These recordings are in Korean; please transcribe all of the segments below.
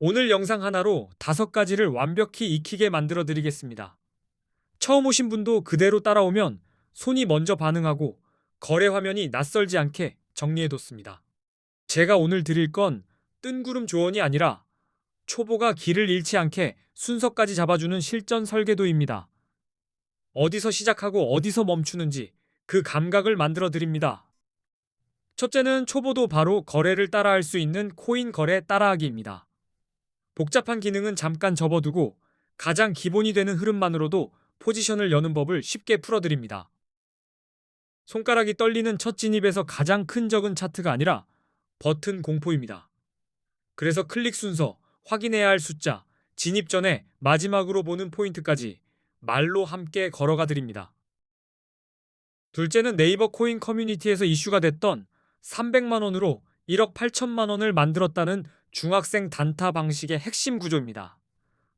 오늘 영상 하나로 다섯 가지를 완벽히 익히게 만들어 드리겠습니다. 처음 오신 분도 그대로 따라오면 손이 먼저 반응하고 거래 화면이 낯설지 않게 정리해 뒀습니다. 제가 오늘 드릴 건 뜬구름 조언이 아니라 초보가 길을 잃지 않게 순서까지 잡아주는 실전 설계도입니다. 어디서 시작하고 어디서 멈추는지 그 감각을 만들어 드립니다. 첫째는 초보도 바로 거래를 따라할 수 있는 코인 거래 따라하기입니다. 복잡한 기능은 잠깐 접어두고 가장 기본이 되는 흐름만으로도 포지션을 여는 법을 쉽게 풀어드립니다. 손가락이 떨리는 첫 진입에서 가장 큰 적은 차트가 아니라 버튼 공포입니다. 그래서 클릭 순서, 확인해야 할 숫자, 진입 전에 마지막으로 보는 포인트까지 말로 함께 걸어가 드립니다. 둘째는 네이버 코인 커뮤니티에서 이슈가 됐던 300만 원으로 1억 8천만 원을 만들었다는 중학생 단타 방식의 핵심 구조입니다.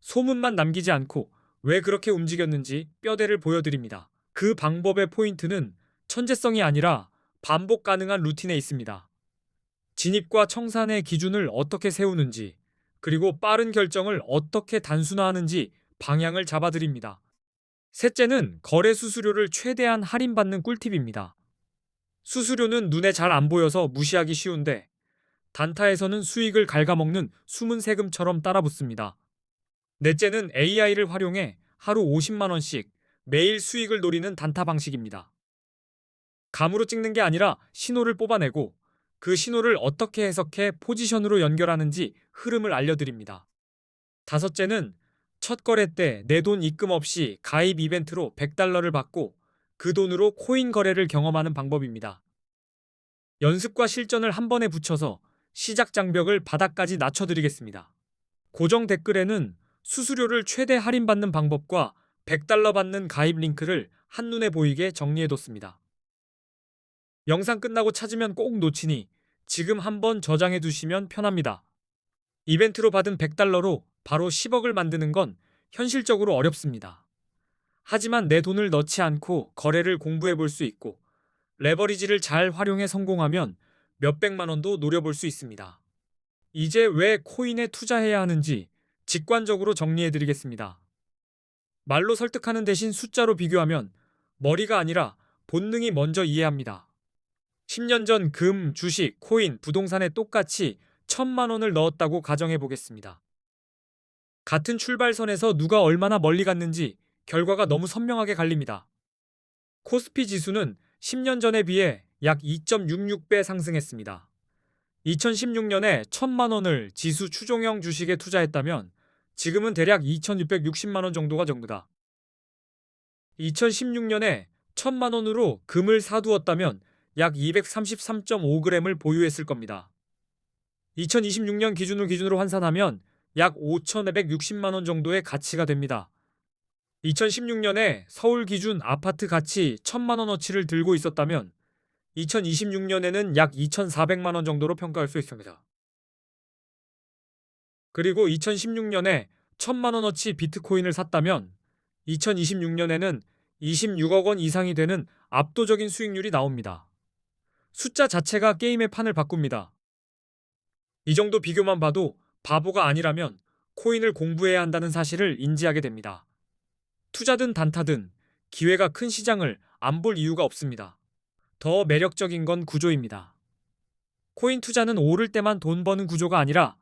소문만 남기지 않고 왜 그렇게 움직였는지 뼈대를 보여드립니다. 그 방법의 포인트는 천재성이 아니라 반복 가능한 루틴에 있습니다. 진입과 청산의 기준을 어떻게 세우는지, 그리고 빠른 결정을 어떻게 단순화하는지 방향을 잡아드립니다. 셋째는 거래 수수료를 최대한 할인받는 꿀팁입니다. 수수료는 눈에 잘 안 보여서 무시하기 쉬운데 단타에서는 수익을 갉아먹는 숨은 세금처럼 따라붙습니다. 넷째는 AI를 활용해 하루 50만 원씩 매일 수익을 노리는 단타 방식입니다. 감으로 찍는 게 아니라 신호를 뽑아내고 그 신호를 어떻게 해석해 포지션으로 연결하는지 흐름을 알려드립니다. 다섯째는 첫 거래 때 내 돈 입금 없이 가입 이벤트로 100달러를 받고 그 돈으로 코인 거래를 경험하는 방법입니다. 연습과 실전을 한 번에 붙여서 시작 장벽을 바닥까지 낮춰드리겠습니다. 고정 댓글에는 수수료를 최대 할인받는 방법과 100달러 받는 가입 링크를 한눈에 보이게 정리해뒀습니다. 영상 끝나고 찾으면 꼭 놓치니 지금 한번 저장해 두시면 편합니다. 이벤트로 받은 100달러로 바로 10억을 만드는 건 현실적으로 어렵습니다. 하지만 내 돈을 넣지 않고 거래를 공부해 볼 수 있고 레버리지를 잘 활용해 성공하면 몇백만 원도 노려볼 수 있습니다. 이제 왜 코인에 투자해야 하는지 직관적으로 정리해 드리겠습니다. 말로 설득하는 대신 숫자로 비교하면 머리가 아니라 본능이 먼저 이해합니다. 10년 전 금, 주식, 코인, 부동산에 똑같이 천만 원을 넣었다고 가정해 보겠습니다. 같은 출발선에서 누가 얼마나 멀리 갔는지 결과가 너무 선명하게 갈립니다. 코스피 지수는 10년 전에 비해 약 2.66배 상승했습니다. 2016년에 1천만 원을 지수 추종형 주식에 투자했다면 지금은 대략 2,660만 원 정도가 정도다. 2016년에 1천만 원으로 금을 사두었다면 약 233.5g을 보유했을 겁니다. 2026년 기준으로 기준으로 환산하면 약 5,260만 원 정도의 가치가 됩니다. 2016년에 서울 기준 아파트 가치 1천만 원어치를 들고 있었다면 2026년에는 약 2,400만 원 정도로 평가할 수 있습니다. 그리고 2016년에 1천만 원어치 비트코인을 샀다면 2026년에는 26억 원 이상이 되는 압도적인 수익률이 나옵니다. 숫자 자체가 게임의 판을 바꿉니다. 이 정도 비교만 봐도 바보가 아니라면 코인을 공부해야 한다는 사실을 인지하게 됩니다. 투자든 단타든 기회가 큰 시장을 안 볼 이유가 없습니다. 더 매력적인 건 구조입니다. 코인 투자는 오를 때만 돈 버는 구조가 아니라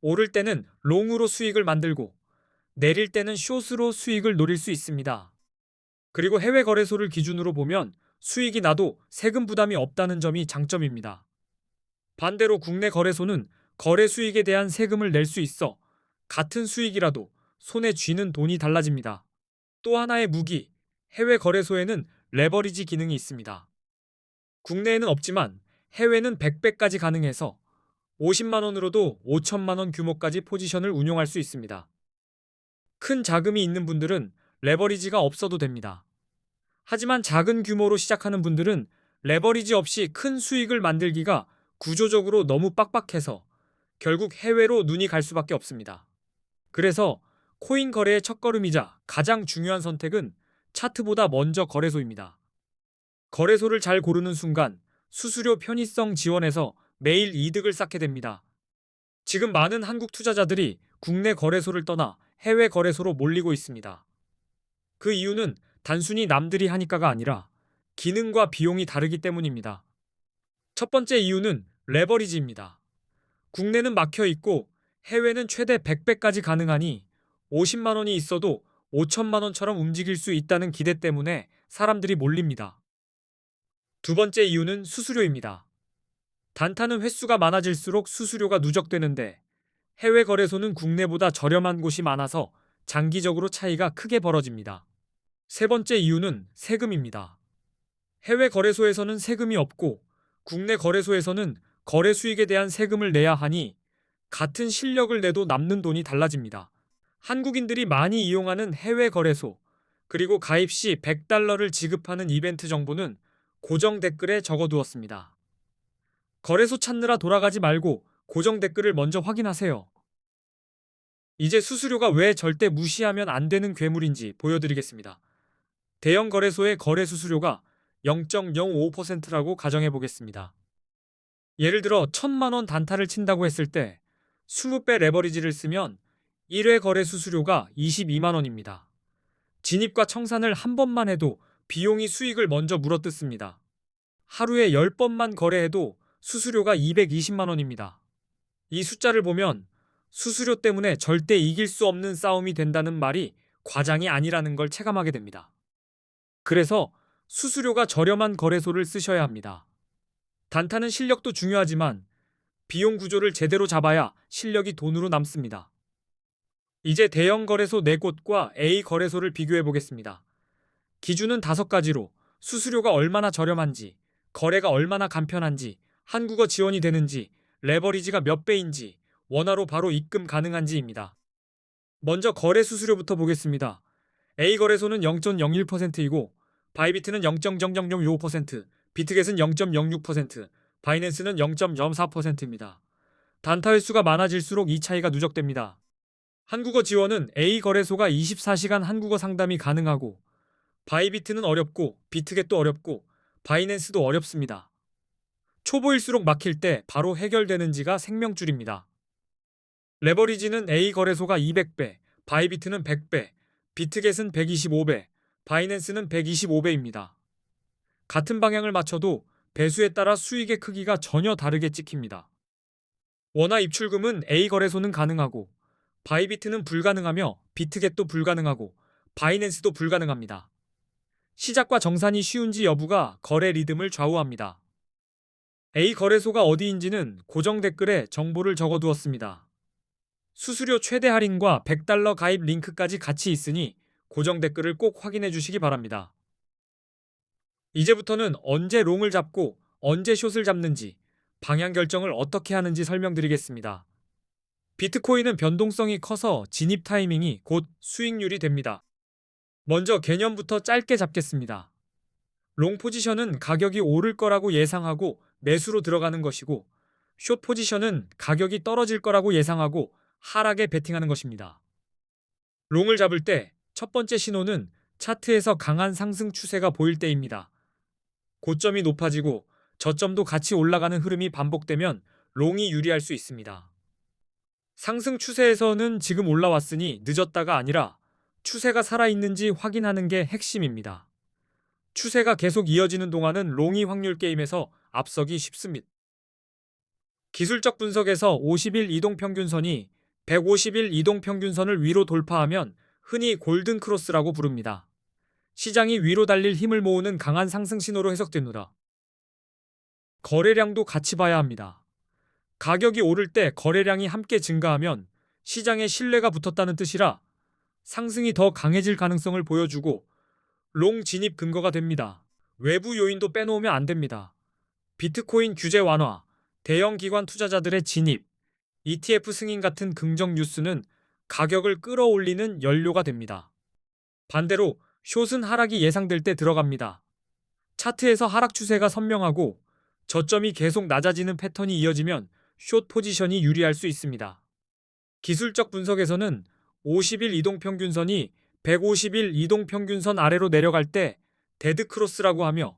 오를 때는 롱으로 수익을 만들고 내릴 때는 숏으로 수익을 노릴 수 있습니다. 그리고 해외 거래소를 기준으로 보면 수익이 나도 세금 부담이 없다는 점이 장점입니다. 반대로 국내 거래소는 거래 수익에 대한 세금을 낼 수 있어 같은 수익이라도 손에 쥐는 돈이 달라집니다. 또 하나의 무기, 해외 거래소에는 레버리지 기능이 있습니다. 국내에는 없지만 해외는 100배까지 가능해서 50만 원으로도 5천만 원 규모까지 포지션을 운용할 수 있습니다. 큰 자금이 있는 분들은 레버리지가 없어도 됩니다. 하지만 작은 규모로 시작하는 분들은 레버리지 없이 큰 수익을 만들기가 구조적으로 너무 빡빡해서 결국 해외로 눈이 갈 수밖에 없습니다. 그래서 코인 거래의 첫걸음이자 가장 중요한 선택은 차트보다 먼저 거래소입니다. 거래소를 잘 고르는 순간 수수료 편의성 지원에서 매일 이득을 쌓게 됩니다. 지금 많은 한국 투자자들이 국내 거래소를 떠나 해외 거래소로 몰리고 있습니다. 그 이유는 단순히 남들이 하니까가 아니라 기능과 비용이 다르기 때문입니다. 첫 번째 이유는 레버리지입니다. 국내는 막혀 있고 해외는 최대 100배까지 가능하니 50만 원이 있어도 5천만 원처럼 움직일 수 있다는 기대 때문에 사람들이 몰립니다. 두 번째 이유는 수수료입니다. 단타는 횟수가 많아질수록 수수료가 누적되는데 해외 거래소는 국내보다 저렴한 곳이 많아서 장기적으로 차이가 크게 벌어집니다. 세 번째 이유는 세금입니다. 해외 거래소에서는 세금이 없고 국내 거래소에서는 거래 수익에 대한 세금을 내야 하니 같은 실력을 내도 남는 돈이 달라집니다. 한국인들이 많이 이용하는 해외 거래소 그리고 가입 시 100달러를 지급하는 이벤트 정보는 고정 댓글에 적어두었습니다. 거래소 찾느라 돌아가지 말고 고정 댓글을 먼저 확인하세요. 이제 수수료가 왜 절대 무시하면 안 되는 괴물인지 보여드리겠습니다. 대형 거래소의 거래 수수료가 0.05%라고 가정해 보겠습니다. 예를 들어 1000만 원 단타를 친다고 했을 때 20배 레버리지를 쓰면 1회 거래 수수료가 22만 원입니다. 진입과 청산을 한 번만 해도 비용이 수익을 먼저 물어뜯습니다. 하루에 10번만 거래해도 수수료가 220만 원입니다. 이 숫자를 보면 수수료 때문에 절대 이길 수 없는 싸움이 된다는 말이 과장이 아니라는 걸 체감하게 됩니다. 그래서 수수료가 저렴한 거래소를 쓰셔야 합니다. 단타는 실력도 중요하지만 비용 구조를 제대로 잡아야 실력이 돈으로 남습니다. 이제 대형 거래소 4곳과 A 거래소를 비교해 보겠습니다. 기준은 5가지로 수수료가 얼마나 저렴한지, 거래가 얼마나 간편한지, 한국어 지원이 되는지, 레버리지가 몇 배인지, 원화로 바로 입금 가능한지입니다. 먼저 거래 수수료부터 보겠습니다. A 거래소는 0.01%이고 바이비트는 0.0005%, 비트겟은 0.06%, 바이낸스는 0.04%입니다. 단타 횟수가 많아질수록 이 차이가 누적됩니다. 한국어 지원은 A 거래소가 24시간 한국어 상담이 가능하고 바이비트는 어렵고 비트겟도 어렵고 바이낸스도 어렵습니다. 초보일수록 막힐 때 바로 해결되는지가 생명줄입니다. 레버리지는 A 거래소가 200배, 바이비트는 100배, 비트겟은 125배, 바이낸스는 125배입니다. 같은 방향을 맞춰도 배수에 따라 수익의 크기가 전혀 다르게 찍힙니다. 원화 입출금은 A 거래소는 가능하고 바이비트는 불가능하며 비트겟도 불가능하고 바이낸스도 불가능합니다. 시작과 정산이 쉬운지 여부가 거래 리듬을 좌우합니다. A 거래소가 어디인지는 고정 댓글에 정보를 적어두었습니다. 수수료 최대 할인과 100달러 가입 링크까지 같이 있으니 고정 댓글을 꼭 확인해 주시기 바랍니다. 이제부터는 언제 롱을 잡고 언제 숏을 잡는지 방향 결정을 어떻게 하는지 설명드리겠습니다. 비트코인은 변동성이 커서 진입 타이밍이 곧 수익률이 됩니다. 먼저 개념부터 짧게 잡겠습니다. 롱 포지션은 가격이 오를 거라고 예상하고 매수로 들어가는 것이고 숏 포지션은 가격이 떨어질 거라고 예상하고 하락에 베팅하는 것입니다. 롱을 잡을 때 첫 번째 신호는 차트에서 강한 상승 추세가 보일 때입니다. 고점이 높아지고 저점도 같이 올라가는 흐름이 반복되면 롱이 유리할 수 있습니다. 상승 추세에서는 지금 올라왔으니 늦었다가 아니라 추세가 살아있는지 확인하는 게 핵심입니다. 추세가 계속 이어지는 동안은 롱이 확률 게임에서 앞서기 쉽습니다. 기술적 분석에서 50일 이동평균선이 150일 이동평균선을 위로 돌파하면 흔히 골든 크로스라고 부릅니다. 시장이 위로 달릴 힘을 모으는 강한 상승 신호로 해석되노라. 거래량도 같이 봐야 합니다. 가격이 오를 때 거래량이 함께 증가하면 시장에 신뢰가 붙었다는 뜻이라 상승이 더 강해질 가능성을 보여주고 롱 진입 근거가 됩니다. 외부 요인도 빼놓으면 안 됩니다. 비트코인 규제 완화, 대형 기관 투자자들의 진입, ETF 승인 같은 긍정 뉴스는 가격을 끌어올리는 연료가 됩니다. 반대로 숏은 하락이 예상될 때 들어갑니다. 차트에서 하락 추세가 선명하고 저점이 계속 낮아지는 패턴이 이어지면 숏 포지션이 유리할 수 있습니다. 기술적 분석에서는 50일 이동평균선이 150일 이동평균선 아래로 내려갈 때 데드크로스라고 하며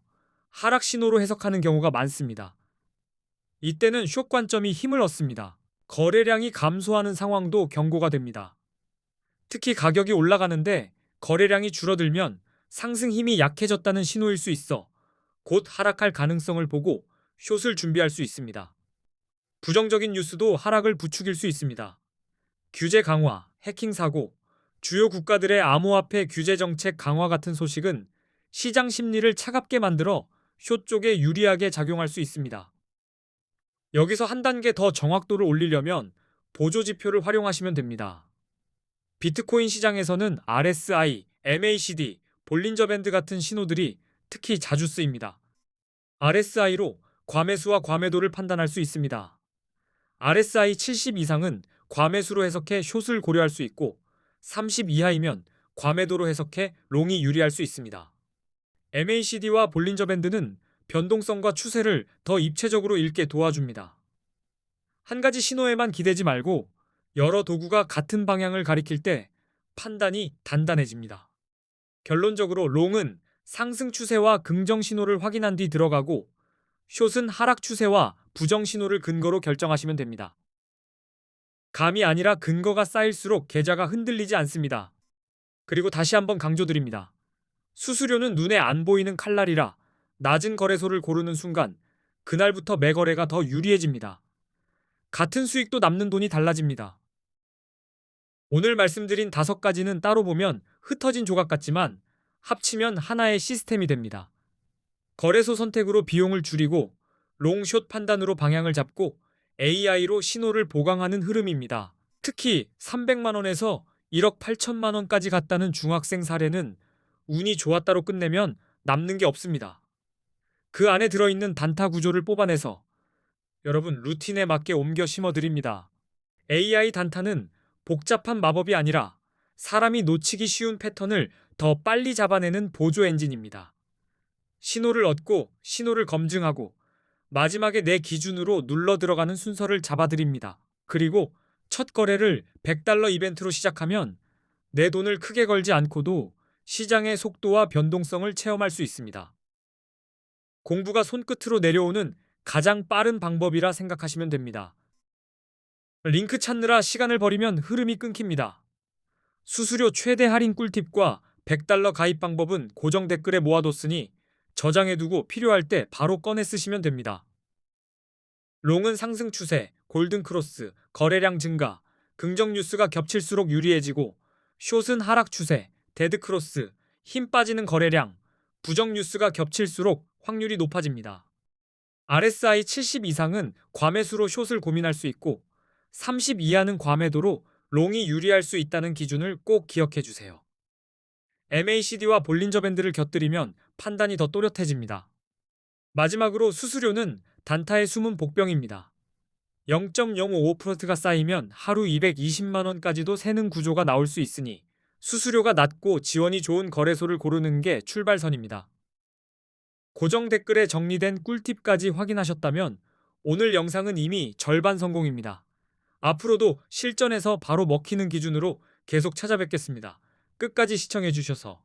하락 신호로 해석하는 경우가 많습니다. 이때는 숏 관점이 힘을 얻습니다. 거래량이 감소하는 상황도 경고가 됩니다. 특히 가격이 올라가는데 거래량이 줄어들면 상승 힘이 약해졌다는 신호일 수 있어 곧 하락할 가능성을 보고 숏을 준비할 수 있습니다. 부정적인 뉴스도 하락을 부추길 수 있습니다. 규제 강화, 해킹 사고, 주요 국가들의 암호화폐 규제 정책 강화 같은 소식은 시장 심리를 차갑게 만들어 숏 쪽에 유리하게 작용할 수 있습니다. 여기서 한 단계 더 정확도를 올리려면 보조 지표를 활용하시면 됩니다. 비트코인 시장에서는 RSI, MACD, 볼린저 밴드 같은 신호들이 특히 자주 쓰입니다. RSI로 과매수와 과매도를 판단할 수 있습니다. RSI 70 이상은 과매수로 해석해 숏을 고려할 수 있고 30 이하이면 과매도로 해석해 롱이 유리할 수 있습니다. MACD와 볼린저 밴드는 변동성과 추세를 더 입체적으로 읽게 도와줍니다. 한 가지 신호에만 기대지 말고 여러 도구가 같은 방향을 가리킬 때 판단이 단단해집니다. 결론적으로 롱은 상승 추세와 긍정 신호를 확인한 뒤 들어가고 숏은 하락 추세와 부정 신호를 근거로 결정하시면 됩니다. 감이 아니라 근거가 쌓일수록 계좌가 흔들리지 않습니다. 그리고 다시 한번 강조드립니다. 수수료는 눈에 안 보이는 칼날이라 낮은 거래소를 고르는 순간 그날부터 매거래가 더 유리해집니다. 같은 수익도 남는 돈이 달라집니다. 오늘 말씀드린 다섯 가지는 따로 보면 흩어진 조각 같지만 합치면 하나의 시스템이 됩니다. 거래소 선택으로 비용을 줄이고 롱숏 판단으로 방향을 잡고 AI로 신호를 보강하는 흐름입니다. 특히 300만 원에서 1억 8천만 원까지 갔다는 중학생 사례는 운이 좋았다로 끝내면 남는 게 없습니다. 그 안에 들어있는 단타 구조를 뽑아내서 여러분 루틴에 맞게 옮겨 심어드립니다. AI 단타는 복잡한 마법이 아니라 사람이 놓치기 쉬운 패턴을 더 빨리 잡아내는 보조 엔진입니다. 신호를 얻고 신호를 검증하고 마지막에 내 기준으로 눌러 들어가는 순서를 잡아드립니다. 그리고 첫 거래를 100달러 이벤트로 시작하면 내 돈을 크게 걸지 않고도 시장의 속도와 변동성을 체험할 수 있습니다. 공부가 손끝으로 내려오는 가장 빠른 방법이라 생각하시면 됩니다. 링크 찾느라 시간을 버리면 흐름이 끊깁니다. 수수료 최대 할인 꿀팁과 100달러 가입 방법은 고정 댓글에 모아뒀으니 저장해두고 필요할 때 바로 꺼내 쓰시면 됩니다. 롱은 상승 추세, 골든 크로스, 거래량 증가, 긍정 뉴스가 겹칠수록 유리해지고 숏은 하락 추세, 데드 크로스, 힘 빠지는 거래량, 부정 뉴스가 겹칠수록 확률이 높아집니다. RSI 70 이상은 과매수로 숏을 고민할 수 있고 30 이하는 과매도로 롱이 유리할 수 있다는 기준을 꼭 기억해 주세요. MACD와 볼린저 밴드를 곁들이면 판단이 더 또렷해집니다. 마지막으로 수수료는 단타의 숨은 복병입니다. 0.055%가 쌓이면 하루 220만 원까지도 새는 구조가 나올 수 있으니 수수료가 낮고 지원이 좋은 거래소를 고르는 게 출발선입니다. 고정 댓글에 정리된 꿀팁까지 확인하셨다면 오늘 영상은 이미 절반 성공입니다. 앞으로도 실전에서 바로 먹히는 기준으로 계속 찾아뵙겠습니다. 끝까지 시청해주셔서